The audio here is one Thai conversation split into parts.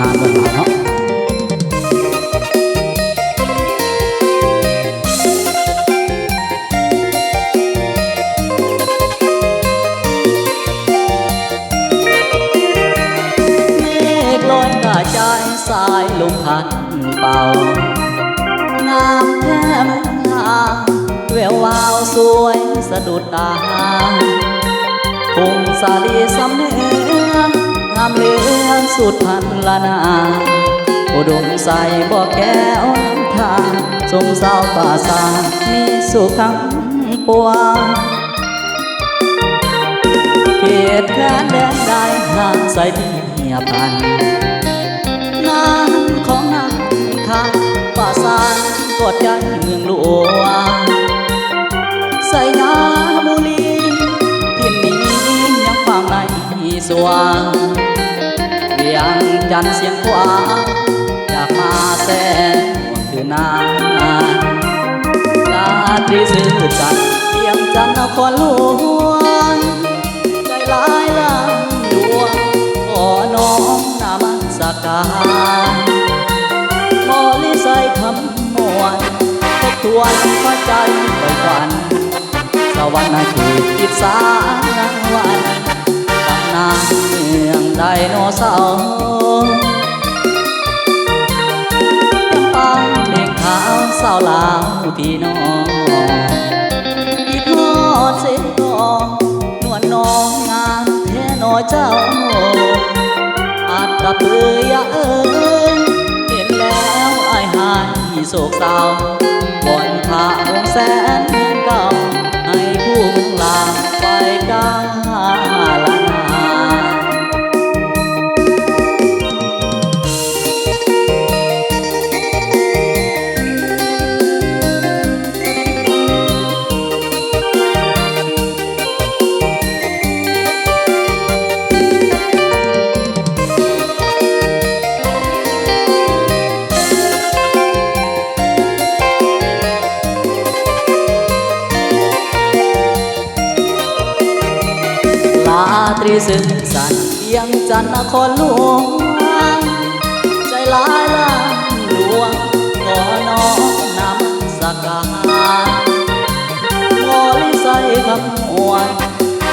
งานเมืองหลังเนาะเมฆลอยกระจายสายลมพัดเป่างามแท้เมืองหางแวววาวสวยสะดุดตาพุงสาลีสำเนืองงาม เหลือสุดพันละนาอุดมใส่บ่อแก้วน้ำทางสมเศร้าป่าสามีสุขังปวงเขตแค้นแดนได้ห่างใสเพียพันงานของนางข้าป่าสานกอดใจเมืองหลวงใส่นาบุรีที่นี้ยังฟังในสว่าง เวียงจันเสียงกวางอยากมาแสนห่วงคือนานลาตรีสื่อจันทร์เวียงจันนครหลวงใจลายลำดวงขอน้อมนามัสการมอลิใส่คำมวนทบทวนพระใจไปฝันสวรรค์เขตติสารวันตำนานเมือง ไดโนเสาร์ยังปังเพลงขาวสาวลาวพี่น้องอีทอดเส้นกองนวลน้องงามแท้น้อยเจ้าอาจดับเบือยเอ้ยเห็นแล้วไอายหายโศกเศร้าบ่อนพาหงแสน ตรีซึ่งสันเพียงจันทร์นครหลวง ใจหลายล้านดวงขอน้อมนำสการขอลิใส่คำอวน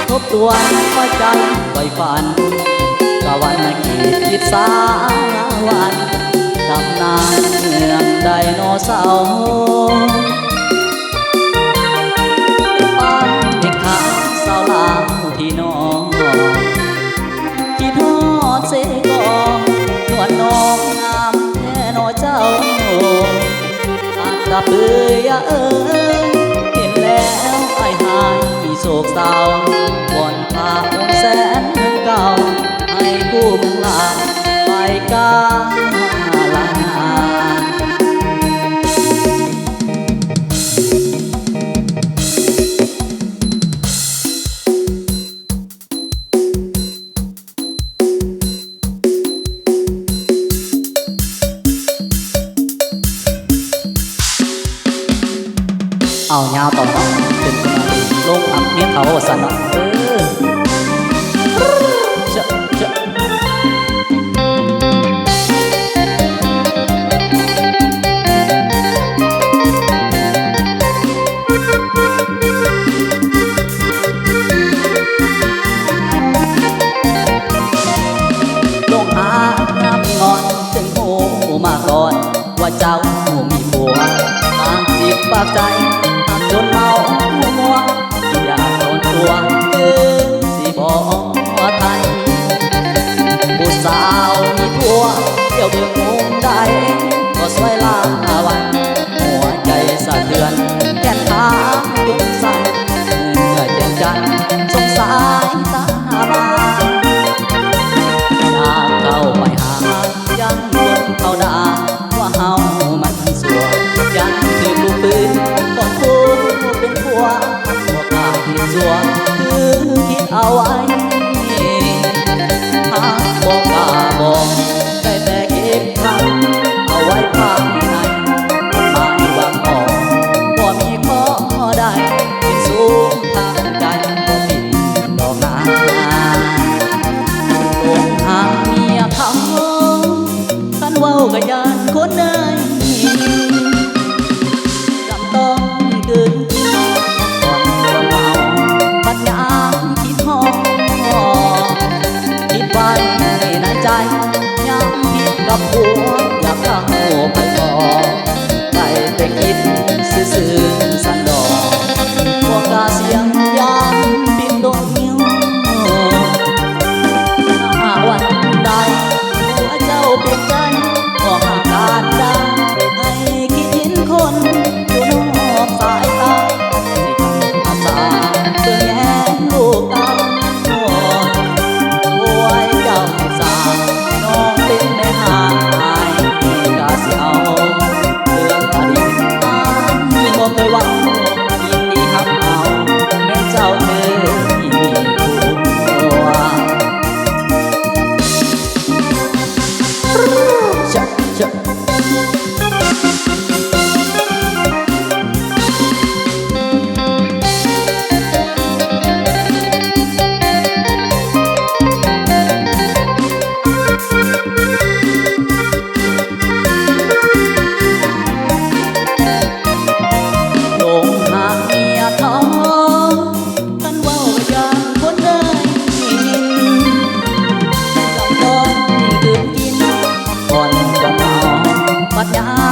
ทบทวนหัวใจไปฝันสวรรค์ขีดจิตสาวันตำนานเมืองไดโนเสาร์ ลับเบือยเอ้ยเห็นแล้วไอ้หายมีโศกเศร้าบ่อนพาองแสนเก่าให้ผู้มึงลาไปกา ก็ยานคนไหนจำต้องเดินปัญญาคิดหอคิดวันในใจยังคิดกับหัว 呀。